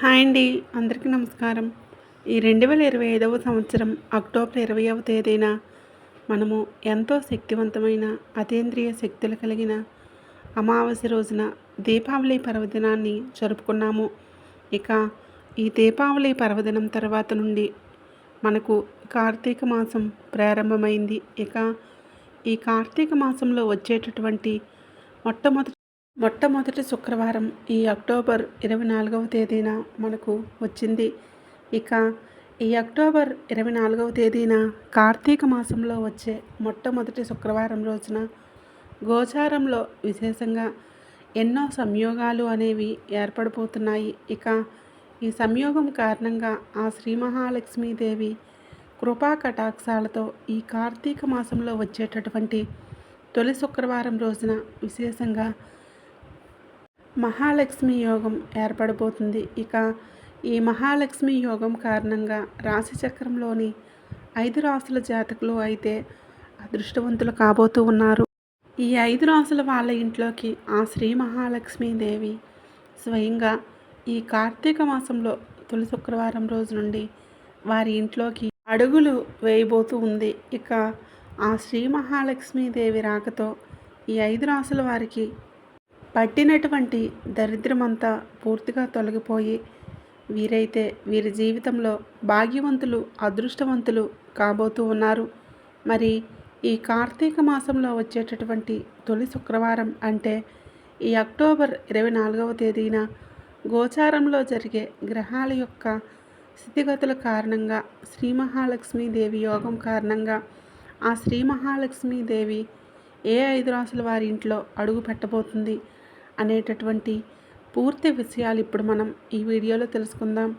Hi అండి అందరికీ నమస్కారం. ఈ రెండు వేల ఇరవై ఐదవ సంవత్సరం అక్టోబర్ ఇరవైవ తేదీన మనము ఎంతో శక్తివంతమైన అతీంద్రియ శక్తులు కలిగిన అమావాస్య రోజున దీపావళి పర్వదినాన్ని జరుపుకున్నాము. ఇక ఈ దీపావళి పర్వదినం తర్వాత నుండి మనకు కార్తీక మాసం ప్రారంభమైంది. ఇక ఈ కార్తీక మాసంలో వచ్చేటటువంటి మొట్టమొదటి మొట్టమొదటి శుక్రవారం ఈ అక్టోబర్ ఇరవై నాలుగవ తేదీన మనకు వచ్చింది. ఇక ఈ అక్టోబర్ ఇరవై నాలుగవ తేదీన కార్తీక మాసంలో వచ్చే మొట్టమొదటి శుక్రవారం రోజున గోచారంలో విశేషంగా ఎన్నో సంయోగాలు అనేవి ఏర్పడిపోతున్నాయి. ఇక ఈ సంయోగం కారణంగా ఆ శ్రీ మహాలక్ష్మీదేవి కృపా కటాక్షాలతో ఈ కార్తీక మాసంలో వచ్చేటటువంటి తొలి శుక్రవారం రోజున విశేషంగా మహాలక్ష్మి యోగం ఏర్పడబోతుంది. ఇక ఈ మహాలక్ష్మి యోగం కారణంగా రాశిచక్రంలోని ఐదు రాసుల జాతకులు అయితే అదృష్టవంతులు కాబోతూ ఉన్నారు. ఈ ఐదు రాసుల వాళ్ళ ఇంట్లోకి ఆ శ్రీ మహాలక్ష్మీదేవి స్వయంగా ఈ కార్తీక మాసంలో తొలి శుక్రవారం రోజు నుండి వారి ఇంట్లోకి అడుగులు వేయబోతూ ఉంది. ఇక ఆ శ్రీ మహాలక్ష్మీదేవి రాకతో ఈ ఐదు రాసుల వారికి పట్టినటువంటి దరిద్రమంతా పూర్తిగా తొలగిపోయి వీరైతే వీరి జీవితంలో భాగ్యవంతులు అదృష్టవంతులు కాబోతూ ఉన్నారు. మరి ఈ కార్తీక మాసంలో వచ్చేటటువంటి తొలి శుక్రవారం అంటే ఈ అక్టోబర్ ఇరవై నాలుగవ తేదీన గోచారంలో జరిగే గ్రహాల యొక్క స్థితిగతుల కారణంగా శ్రీ మహాలక్ష్మీదేవి యోగం కారణంగా ఆ శ్రీ మహాలక్ష్మీదేవి ఏ ఐదు రాసుల వారి ఇంట్లో అడుగు పెట్టబోతుంది. అనేటటువంటి పూర్తి విషయాలు ఇప్పుడు మనం ఈ వీడియోలో తెలుసుకుందాం.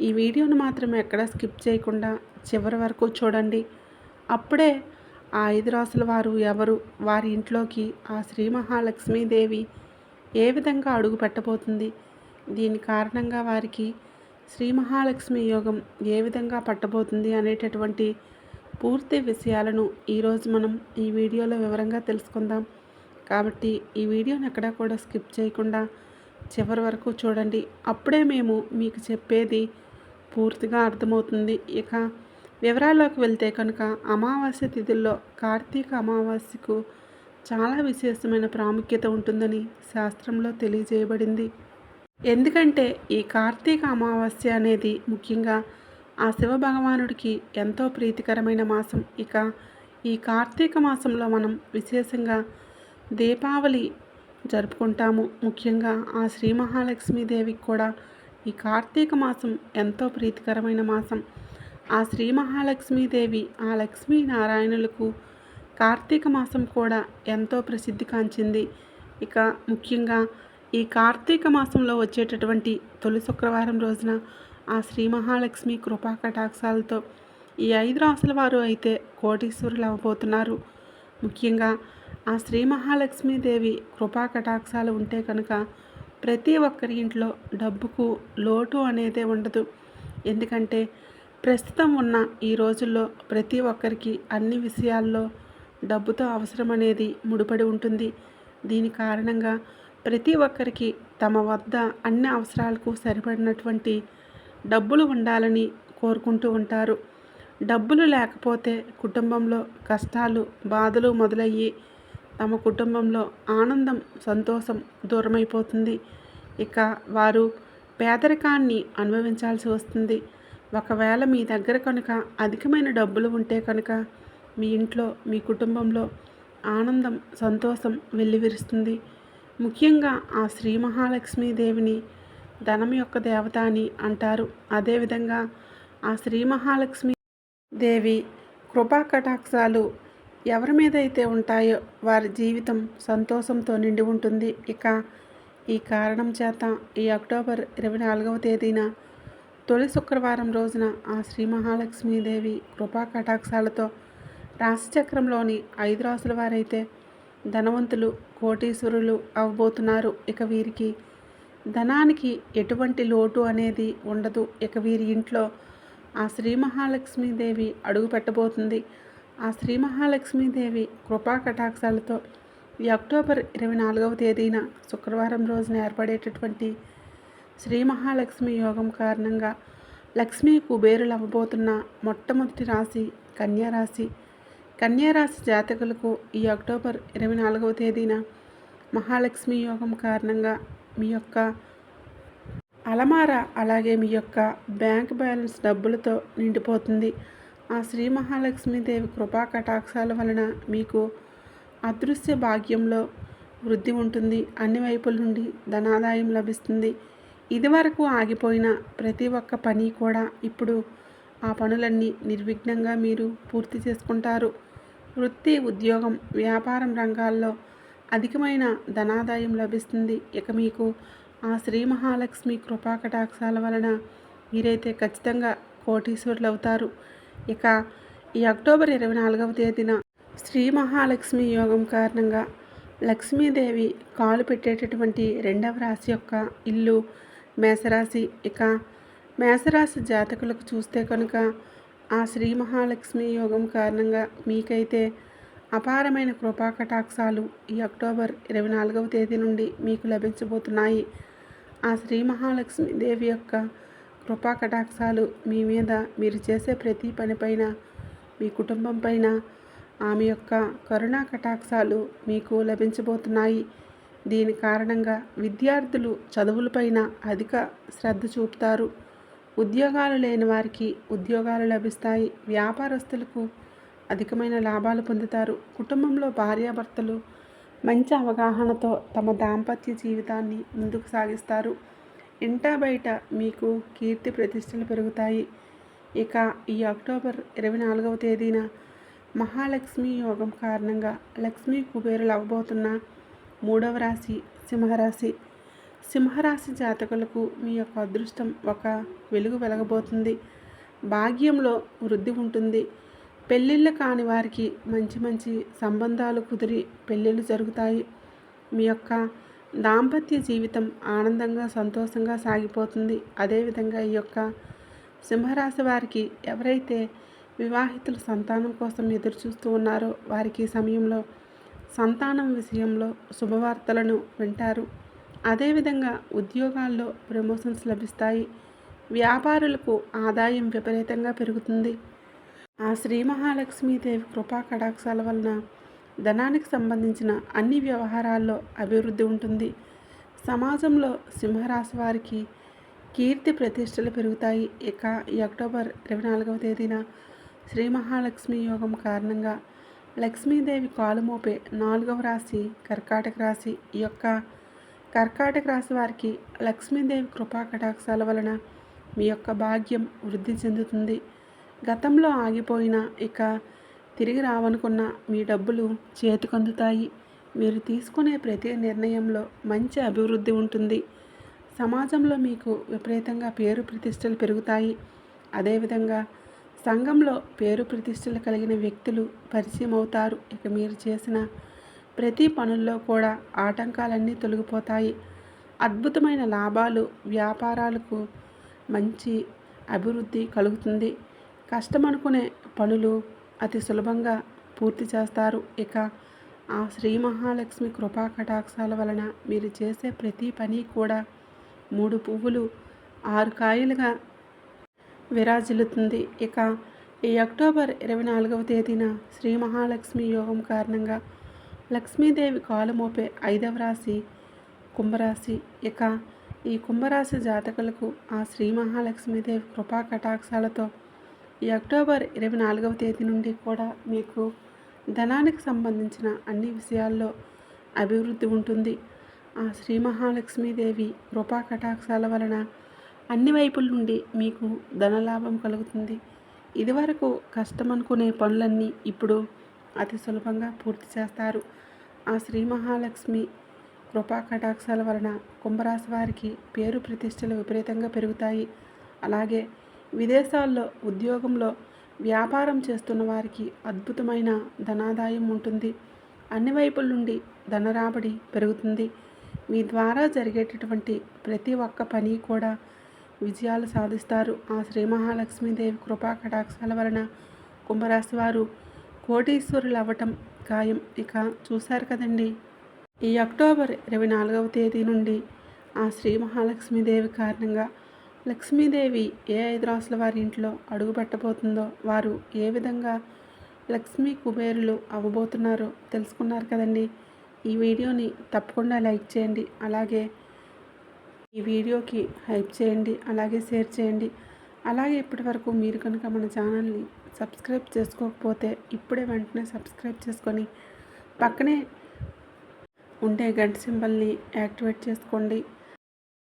ఈ వీడియోను మాత్రం ఎక్కడ స్కిప్ చేయకుండా చివరి వరకు చూడండి. అప్పుడే ఆ ఐదు రాసుల వారు ఎవరు? వారి ఇంట్లోకి ఆ శ్రీ మహాలక్ష్మీదేవి ఏ విధంగా అడుగు పెట్టబోతుంది? దీని కారణంగా వారికి శ్రీ మహాలక్ష్మి యోగం ఏ విధంగా పట్టబోతుంది అనేటటువంటి పూర్తి విషయాలను ఈరోజు మనం ఈ వీడియోలో వివరంగా తెలుసుకుందాం. కాబట్టి ఈ వీడియోని ఎక్కడా కూడా స్కిప్ చేయకుండా చివరి వరకు చూడండి. అప్పుడే మేము మీకు చెప్పేది పూర్తిగా అర్థమవుతుంది. ఇక వివరాల్లోకి వెళ్తే కనుక అమావాస్య తిథుల్లో కార్తీక అమావాస్యకు చాలా విశేషమైన ప్రాముఖ్యత ఉంటుందని శాస్త్రంలో తెలియజేయబడింది. ఎందుకంటే ఈ కార్తీక అమావాస్య అనేది ముఖ్యంగా ఆ శివ భగవానుడికి ఎంతో ప్రీతికరమైన మాసం. ఇక ఈ కార్తీక మాసంలో మనం విశేషంగా దీపావళి జరుపుకుంటాము. ముఖ్యంగా ఆ శ్రీ మహాలక్ష్మీదేవికి కూడా ఈ కార్తీక మాసం ఎంతో ప్రీతికరమైన మాసం. ఆ శ్రీ మహాలక్ష్మీదేవి ఆ లక్ష్మీనారాయణులకు కార్తీక మాసం కూడా ఎంతో ప్రసిద్ధి కాంచింది. ఇక ముఖ్యంగా ఈ కార్తీక మాసంలో వచ్చేటటువంటి తొలి శుక్రవారం రోజున ఆ శ్రీ మహాలక్ష్మి కృపా కటాక్షాలతో ఈ ఐదు రాసుల వారు అయితే కోటీశ్వరులు అవ్వబోతున్నారు. ముఖ్యంగా ఆ శ్రీ మహాలక్ష్మీదేవి కృపా కటాక్షాలు ఉంటే కనుక ప్రతి ఒక్కరి ఇంట్లో డబ్బుకు లోటు అనేదే ఉండదు. ఎందుకంటే ప్రస్తుతం ఉన్న ఈ రోజుల్లో ప్రతి ఒక్కరికి అన్ని విషయాల్లో డబ్బుతో అవసరం అనేది ముడిపడి ఉంటుంది. దీని కారణంగా ప్రతి ఒక్కరికి తమ వద్ద అన్ని అవసరాలకు సరిపడినటువంటి డబ్బులు ఉండాలని కోరుకుంటూ ఉంటారు. డబ్బులు లేకపోతే కుటుంబంలో కష్టాలు బాధలు మొదలయ్యి తమ కుటుంబంలో ఆనందం సంతోషం దూరమైపోతుంది. ఇక వారు పేదరికాన్ని అనుభవించాల్సి వస్తుంది. ఒకవేళ మీ దగ్గర కనుక అధికమైన డబ్బులు ఉంటే కనుక మీ ఇంట్లో మీ కుటుంబంలో ఆనందం సంతోషం వెల్లివిరుస్తుంది. ముఖ్యంగా ఆ శ్రీ మహాలక్ష్మీదేవిని ధనం యొక్క దేవత అని అంటారు. అదేవిధంగా ఆ శ్రీ మహాలక్ష్మి దేవి కృపా కటాక్షాలు ఎవరి మీద అయితే ఉంటాయో వారి జీవితం సంతోషంతో నిండి ఉంటుంది. ఇక ఈ కారణం చేత ఈ అక్టోబర్ ఇరవై నాలుగవ తేదీన తొలి శుక్రవారం రోజున ఆ శ్రీ మహాలక్ష్మీదేవి కృపా కటాక్షాలతో రాశిచక్రంలోని ఐదు రాసుల వారైతే ధనవంతులు కోటీశ్వరులు అవ్వబోతున్నారు ఇక వీరికి ధనానికి ఎటువంటి లోటు అనేది ఉండదు. ఇక వీరి ఇంట్లో ఆ శ్రీ మహాలక్ష్మీదేవి అడుగు పెట్టబోతుంది. ఆ శ్రీ మహాలక్ష్మీదేవి కృపా కటాక్షాలతో ఈ అక్టోబర్ ఇరవై నాలుగవ తేదీన శుక్రవారం రోజున ఏర్పడేటటువంటి శ్రీ మహాలక్ష్మి యోగం కారణంగా లక్ష్మీ కుబేరులు అవ్వబోతున్న మొట్టమొదటి రాశి కన్యారాశి కన్యారాశి జాతకులకు ఈ అక్టోబర్ ఇరవై నాలుగవ తేదీన మహాలక్ష్మి యోగం కారణంగా మీ యొక్క అలమార అలాగే మీ యొక్క బ్యాంక్ బ్యాలెన్స్ డబ్బులతో నిండిపోతుంది. ఆ శ్రీ మహాలక్ష్మీదేవి కృపా కటాక్షాల వలన మీకు అదృశ్య భాగ్యంలో వృద్ధి ఉంటుంది. అన్ని వైపుల నుండి ధనాదాయం లభిస్తుంది. ఇదివరకు ఆగిపోయిన ప్రతి ఒక్క పని కూడా ఇప్పుడు ఆ పనులన్నీ నిర్విఘ్నంగా మీరు పూర్తి చేసుకుంటారు. వృత్తి ఉద్యోగం వ్యాపారం రంగాల్లో అధికమైన ధనాదాయం లభిస్తుంది. ఇక మీకు ఆ శ్రీ మహాలక్ష్మి కృపా కటాక్షాల వలన మీరైతే ఖచ్చితంగా కోటీశ్వరులు అవుతారు ఇక ఈ అక్టోబర్ ఇరవై నాలుగవ తేదీన శ్రీ మహాలక్ష్మి యోగం కారణంగా లక్ష్మీదేవి కాలు పెట్టేటటువంటి రెండవ రాశి యొక్క ఇల్లు మేషరాశి. ఇక మేషరాశి జాతకులకు చూస్తే కనుక ఆ శ్రీ మహాలక్ష్మి యోగం కారణంగా మీకైతే అపారమైన కృపా కటాక్షాలు ఈ అక్టోబర్ ఇరవై నాలుగవ తేదీ నుండి మీకు లభించబోతున్నాయి. ఆ శ్రీ మహాలక్ష్మి దేవి యొక్క కటాక్షాలు మీ మీద మీరు చేసే ప్రతి పనిపైన మీ కుటుంబం పైన ఆమె యొక్క కరుణా కటాక్షాలు మీకు లభించబోతున్నాయి. దీని కారణంగా విద్యార్థులు చదువులపైన అధిక శ్రద్ధ చూపుతారు. ఉద్యోగాలు లేని వారికి ఉద్యోగాలు లభిస్తాయి. వ్యాపారస్తులకు అధికమైన లాభాలు పొందుతారు. కుటుంబంలో భార్యాభర్తలు మంచి అవగాహనతో తమ దాంపత్య జీవితాన్ని ముందుకు సాగిస్తారు. ఇంటా బయట మీకు కీర్తి ప్రతిష్టలు పెరుగుతాయి. ఇక ఈ అక్టోబర్ ఇరవై నాలుగవ తేదీన మహాలక్ష్మి యోగం కారణంగా లక్ష్మీ కుబేరులు అవ్వబోతున్న మూడవ రాశి సింహరాశి. సింహరాశి జాతకులకు మీ యొక్క అదృష్టం ఒక వెలుగు వెలగబోతుంది. భాగ్యంలో వృద్ధి ఉంటుంది. పెళ్ళిళ్ళు కాని వారికి మంచి మంచి సంబంధాలు కుదిరి పెళ్ళిళ్ళు జరుగుతాయి. మీ యొక్క దాంపత్య జీవితం ఆనందంగా సంతోషంగా సాగిపోతుంది. అదేవిధంగా ఈ యొక్క సింహరాశి వారికి ఎవరైతే వివాహితులు సంతానం కోసం ఎదురు చూస్తూ ఉన్నారో వారికి సమయంలో సంతానం విషయంలో శుభవార్తలను వింటారు. అదేవిధంగా ఉద్యోగాల్లో ప్రమోషన్స్ లభిస్తాయి. వ్యాపారులకు ఆదాయం విపరీతంగా పెరుగుతుంది. ఆ శ్రీ మహాలక్ష్మీదేవి కృపా కటాక్షాల వలన ధనానికి సంబంధించిన అన్ని వ్యవహారాల్లో అభివృద్ధి ఉంటుంది. సమాజంలో సింహరాశి వారికి కీర్తి ప్రతిష్టలు పెరుగుతాయి. ఇక ఈ అక్టోబర్ ఇరవై నాలుగవ తేదీన శ్రీ మహాలక్ష్మి యోగం కారణంగా లక్ష్మీదేవి కాలుమోపే నాలుగవ రాశి కర్కాటక రాశి. ఈ యొక్క కర్కాటక రాశి వారికి లక్ష్మీదేవి కృపా కటాక్షాల వలన మీ యొక్క భాగ్యం వృద్ధి చెందుతుంది. గతంలో ఆగిపోయిన ఇక తిరిగి రావనుకున్న మీ డబ్బులు చేతికందుతాయి. మీరు తీసుకునే ప్రతి నిర్ణయంలో మంచి అభివృద్ధి ఉంటుంది. సమాజంలో మీకు విపరీతంగా పేరు ప్రతిష్టలు పెరుగుతాయి. అదేవిధంగా సంఘంలో పేరు ప్రతిష్టలు కలిగిన వ్యక్తులు పరిచయం అవుతారు. ఇక మీరు చేసిన ప్రతి పనుల్లో కూడా ఆటంకాలన్నీ తొలగిపోతాయి. అద్భుతమైన లాభాలు వ్యాపారాలకు మంచి అభివృద్ధి కలుగుతుంది. కష్టమనుకునే పనులు అతి సులభంగా పూర్తి చేస్తారు. ఇక ఆ శ్రీ మహాలక్ష్మి కృపా కటాక్షాల వలన మీరు చేసే ప్రతి పని కూడా మూడు పువ్వులు ఆరు కాయలుగా విరాజిల్లుతుంది. ఇక ఈ అక్టోబర్ ఇరవై నాలుగవ తేదీన శ్రీ మహాలక్ష్మి యోగం కారణంగా లక్ష్మీదేవి కాలుమోపే ఐదవ రాశి కుంభరాశి. ఇక ఈ కుంభరాశి జాతకులకు ఆ శ్రీ మహాలక్ష్మీదేవి కృపా కటాక్షాలతో ఈ అక్టోబర్ ఇరవై నాలుగవ తేదీ నుండి కూడా మీకు ధనానికి సంబంధించిన అన్ని విషయాల్లో అభివృద్ధి ఉంటుంది. ఆ శ్రీ మహాలక్ష్మీదేవి కృపా కటాక్షాల వలన అన్ని వైపుల నుండి మీకు ధనలాభం కలుగుతుంది. ఇదివరకు కష్టమనుకునే పనులన్నీ ఇప్పుడు అతి సులభంగా పూర్తి చేస్తారు. ఆ శ్రీ మహాలక్ష్మి కృపా కటాక్షాల వలన కుంభరాశి వారికి పేరు ప్రతిష్టలు విపరీతంగా పెరుగుతాయి. అలాగే విదేశాల్లో ఉద్యోగంలో వ్యాపారం చేస్తున్న వారికి అద్భుతమైన ధనాదాయం ఉంటుంది. అన్ని వైపుల నుండి ధన రాబడి పెరుగుతుంది. మీ ద్వారా జరిగేటటువంటి ప్రతి ఒక్క పని కూడా విజయాలు సాధిస్తారు. ఆ శ్రీ మహాలక్ష్మీదేవి కృపా కటాక్షాల వలన కుంభరాశి వారు కోటీశ్వరులు అవ్వటం ఖాయం. ఇక చూశారు కదండి. ఈ అక్టోబర్ ఇరవై నాలుగవ తేదీ నుండి ఆ శ్రీ మహాలక్ష్మీదేవి కారణంగా లక్ష్మీదేవి ఏ ఐదు రాసుల వారి ఇంట్లో అడుగు పెట్టబోతుందో వారు ఏ విధంగా లక్ష్మీ కుబేరులు అవ్వబోతున్నారో తెలుసుకున్నారు కదండి. ఈ వీడియోని తప్పకుండా లైక్ చేయండి. అలాగే ఈ వీడియోకి హైప్ చేయండి. అలాగే షేర్ చేయండి. అలాగే ఇప్పటివరకు మీరు కనుక మన ఛానల్ని సబ్స్క్రైబ్ చేసుకోకపోతే ఇప్పుడే వెంటనే సబ్స్క్రైబ్ చేసుకొని పక్కనే ఉండే గంట సింబల్ని యాక్టివేట్ చేసుకోండి.